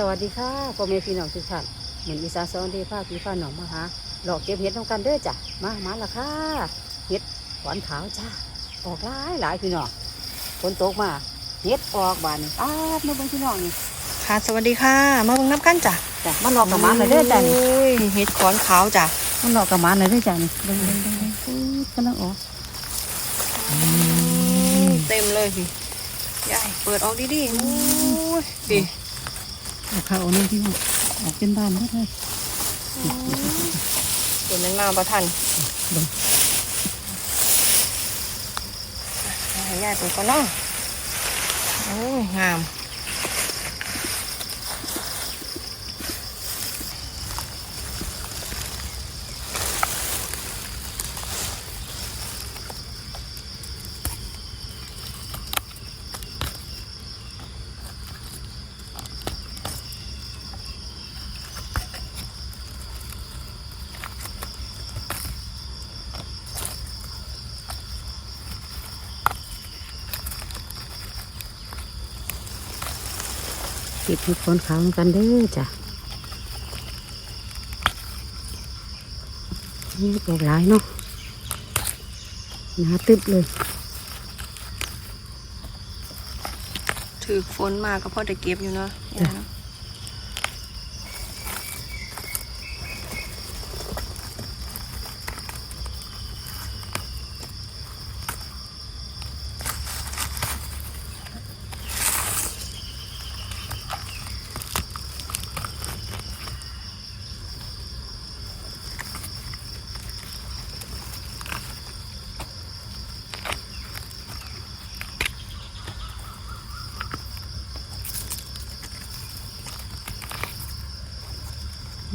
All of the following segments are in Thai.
สวัสดีค่ะพ่อแม่พี่น้องทุกท่านเหมือนอีสานสอนเดภาคพี่ฟ้าหนองมาหาหลอกเก็บเห็ดต้องกันเด้อจ้ะมามาละค่ะเห็ดขวานขาวจ้าออกหลายหลายพี่น้องฝนตกมาเห็ดออกบานนี่อ้าวมาเบิ่งพี่น้องนี่ค่ะสวัสดีค่ะ มาเบิ่งน้ำกันจ้ะจ้ะมันหลอกกับหมันเลยเด้อจ้ะนี่โอ้ยเห็ดขอนขาวจ้ะมันหลอกกับหมันเลยเด้อจ้ะนี่เบิ่งเบิ่งเบิ่งเบิ่งปื๊ดกำลังออกเต็มเลยพี่ยายเปิดออกดีๆโอ้ยพี่ ออกข้าวเอานี่พี่น้องออกเป็นบ้านหมดเลยเปิดแมงมาประทันเบิ่งให้ยายเปิดก่อนเนาะโอ้ยงาม ก็บเห็ดขวานขาวนำกันเด้อจ้ะนี่ออกหลายเนาะหนาตึบเลย ถือฝนมาก็พอได้เก็บอยู่เนาะยายเนาะ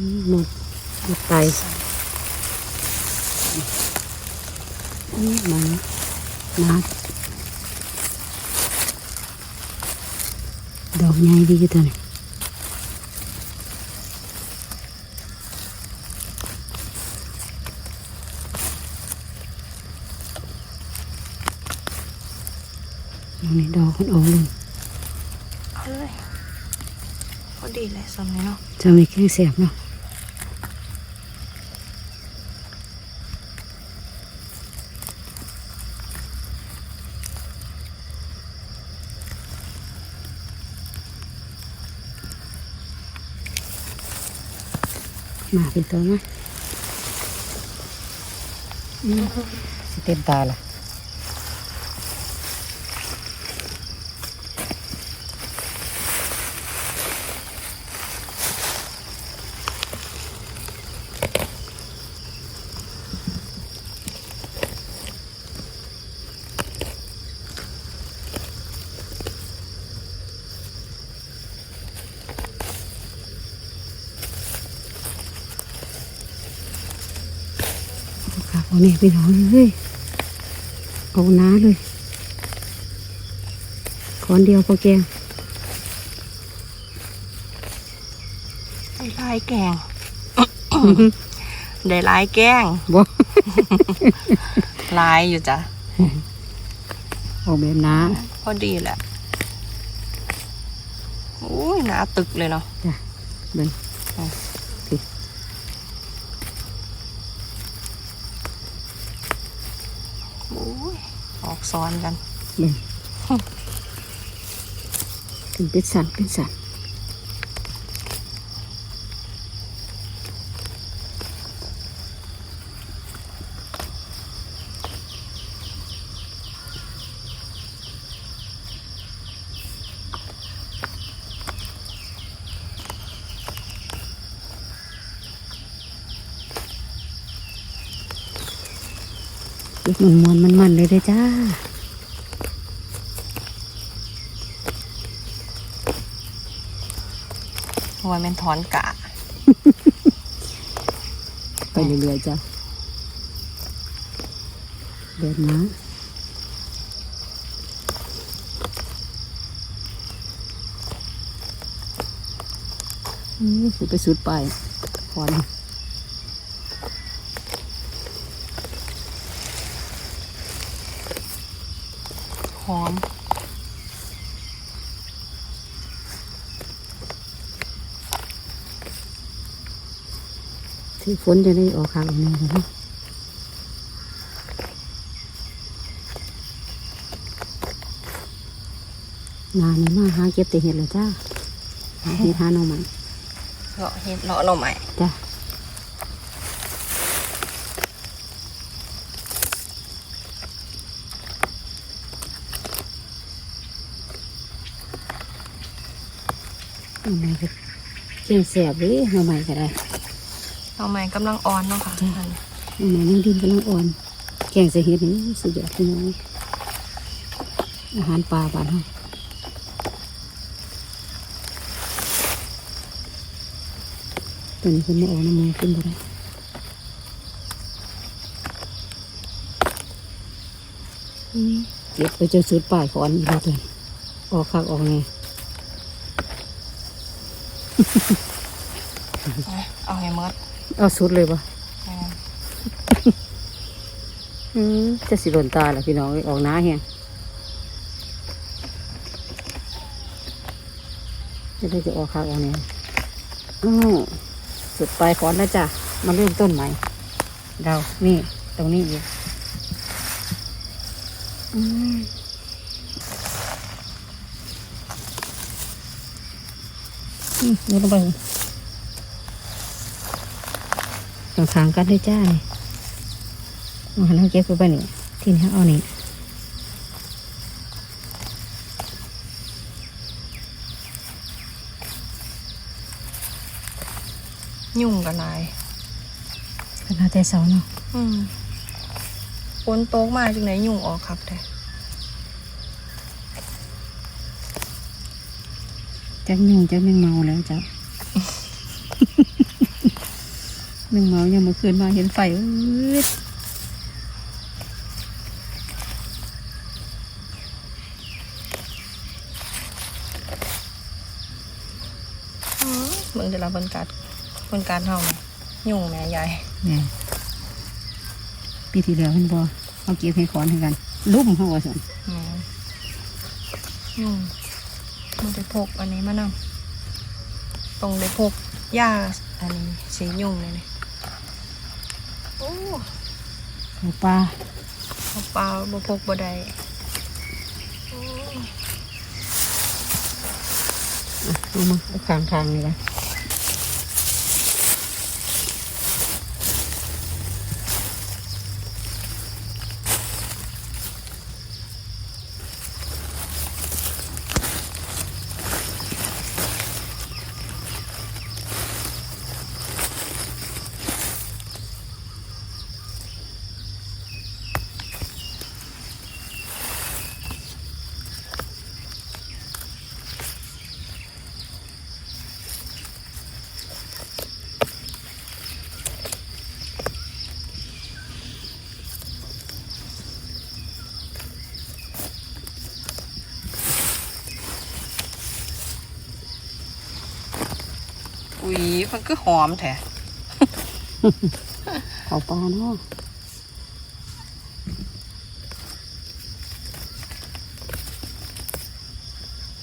อืมหมดหมดไปนี่มามาดอกใหญ่ดีอยู่ตัวนี้ดอกนี้ดอกมันออกเลย เอาเลยพอดีเลยสำเนียงเนาะ จะมีแข้งเสียบเนาะ มาเป็นตัวนะสิเต็มตาละค่ะ เอาเนี่ยไปนอนเลยเอาน้าเลยขอนเดียวพอแกงได้ลายแกงได้ลายแกงบ่ลายอยู่จ้ะเอาแบบน้าพอดีแหละโอ้ยหนาตึกเลยเนาะจ้ะเบิ่ง โอ้ย ออกซ้อนกันเบิ่งถึงเป็นสันเป็นสัน มันมวนมันมันเลยเด้จ้าเพราะว่ามันถอนกะ ไปเรื่อยๆจ้ะเดินนะนี่สิไปสุดไปขอนห อมที่ฝนจะได้ออกข้างนี้นะนานมากฮะเก็บแต่เห็ดเลยจ้าเห็ดหาหน่อไม้เหรอเห็ดเหรอหน่อไม้จ้า หน่อไม้ก็เก่งแสบเลยหน่อไม้ก็ได้หน่อไม้กำลังอ่อนเนาะค่ะจ้ะอันหน่อไม้ยังดินกำลังอ่อน แกงใส่เห็ดนี่สุดยอดพี่น้องอาหารปลาบ้านเฮาตัวนี้คนไม่ออกน้ำมือขึ้นบ่ได้อืมเก็บไปจนสุดป่ายขอนอีกแล้วตัวนี้ออกคักออกไง เอาให้หมดเอาสุดเลยปะแม่นอืมจะสิหล่นตาแหละพี่น้องเอ้ยออกหน้าเฮียจะได้จะออกคักออกเนี่ยอ้าวสุดปลายขอนแล้วจ้ะมาเริ่มต้นใหม่เรานี่ ตรงนี้อีกอืม มนี่ลงไปข้างๆกันด้วยจ้านี่เอาหันเอาเก็บไปไปนี่ทีนี้เอานี่ยุ่งกันหลายกันเอาแต่เสาเนาะอืมฝนตกมาจังไหนยุ่งออกครับแต่ จักยุงจักแมงเมาแล้วจ้ะแมงเมายังเมื่อคืนมาเห็นไฟอื้ออืมเบิ่งจะรับบนการบนการเฮานี่ยุ่งแม่ใหญ่เนี่ยปีที่แล้วเห็นบ่เอาเก็บให้ขอนให้กัน ลุ่มเขาว่าสันแม่นยุ่ง มันจะพกอันนี้มานำตรงได้พกหญ้าอันนี้สียุ่งเลยนี่โอ้เอาปลาเอาเปล่าบ่พกบ่ได้โอ้เอามาเอาข้างทางนี่ละอุ้ย มันก็หอมแท้เขาปลาเนาะ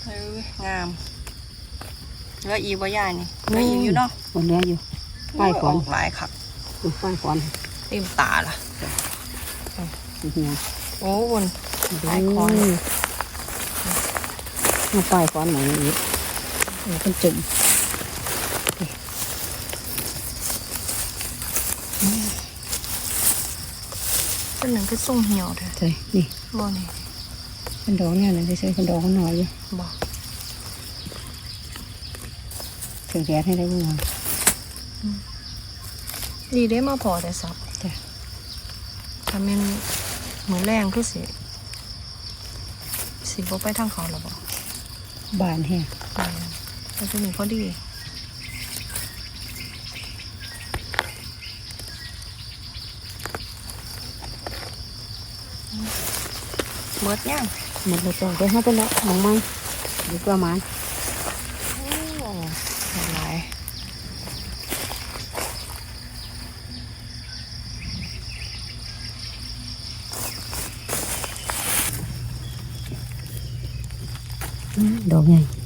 เอ้ยงามแล้วอีบ่ย่ายนี่แล้วอีอยู่เนาะหมดแล้วอยู่ป้ายขอนกหลายครับดูป้ายขอนเต็มตาล่ะเฮียโอ้วนป้าป้ายยขขออนนมาป้ายขอนหน่อยอีกเออเป็นจุ่ม เป็นหนึ่งก็ส่งเหี่ยวแท้ใช่นี่บ่นี่เป็นดอกเนี่ยนะใช่เป็นดอกเขาหน่อยอยู่บ่ถึงแดดให้ได้บ้างดีได้มาพอแต่สับจ้ะถ้าแมันเหมือนแรงคือสิสิบ่ไปทางเขาหรอบ่บานแฮะอืมแต่ที่นี่พอดี เบิดย่างหมดแล้วจ้ะเดี๋ยวให้ไปแล้วมองไหมดีกว่ามันโอ้หลายอืมดอกใหญ่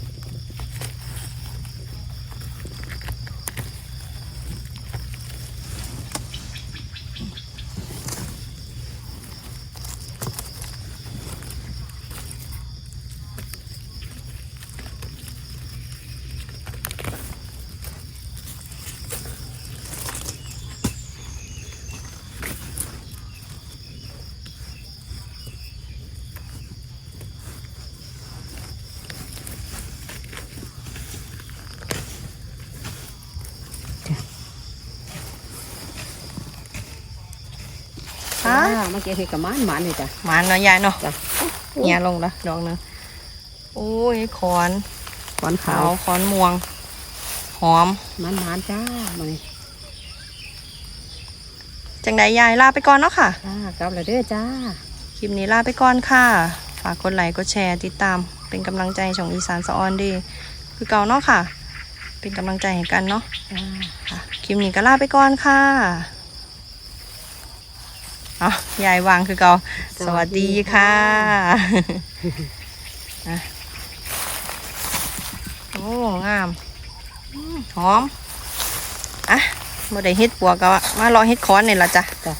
มาเก็บเห็ดกับมันหมันเลยจ้ะหมานเนาะยายเนาะจ้ะเนี่ยลงละดอกหนึงโอ้ยขอนขอนขาขาววขอนม่วง หอมมันหมันจ้ามานี่จังใดยายลาไปก่อนเนาะค่ะจ้ากลับแล้วเด้อจ้า คลิปนี้ลาไปก่อนค่ะ ฝากกดไลค์กดแชร์ติดตาม เป็นกำลังใจช่องอีสานสะออนดี คือเก่าเนาะค่ะ เป็นกำลังใจให้กันเนาะจ้าค่ะ คลิปนี้ก็ลาไปก่อนค่ะเอายายวางคือเก่าสวัสดีค่ะอะโอ้งามอืมหอมอะมาได้เฮ็ดปัวก็มารอเฮ็ดคอนนี่ละจ้ะจ้ะ